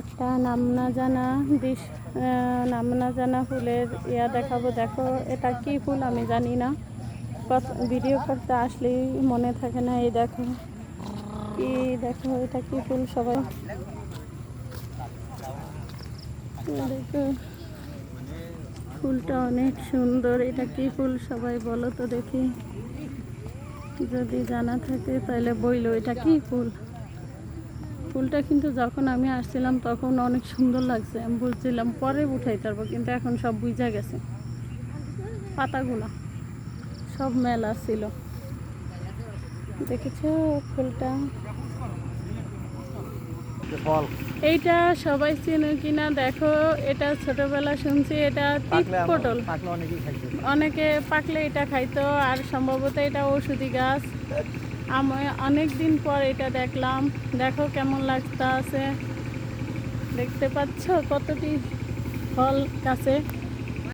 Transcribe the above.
একটা নাম না জানা দিশ নাম না জানা ফুলের ইয়া দেখাবো। দেখো, এটা কি ফুল আমি জানি না। ভিডিও করতে আসলেই মনে থাকে না, এই দেখো। কি দেখো, এটা কি ফুল সবাই? দেখো, ফুলটা অনেক সুন্দর। এটা কি ফুল সবাই বলো তো দেখি। যদি জানা থাকে তাহলে বইলো, এটা কি ফুল? ফুলটা কিন্তু যখন আমি আসছিলাম তখন অনেক সুন্দর লাগছে। আমি বুঝছিলাম পরে উঠাই তারপর। কিন্তু এখন সব বুঝা গেছে। পাতাগুলো সব মেলা ছিল। দেখেছ ফুলটা? ফল। এইটা সবাই চিনো কিনা দেখো এটা ছোটবেলা শুনছি এটা তিত পটল। অনেকে পাকলে এটা খাইতো আর সম্ভবত এটা ওষুধি গাছ। আমি অনেক দিন পর এটা দেখলাম। দেখো কেমন লাগতা আছে। দেখতে পাচ্ছ কতটি ফল গাছে?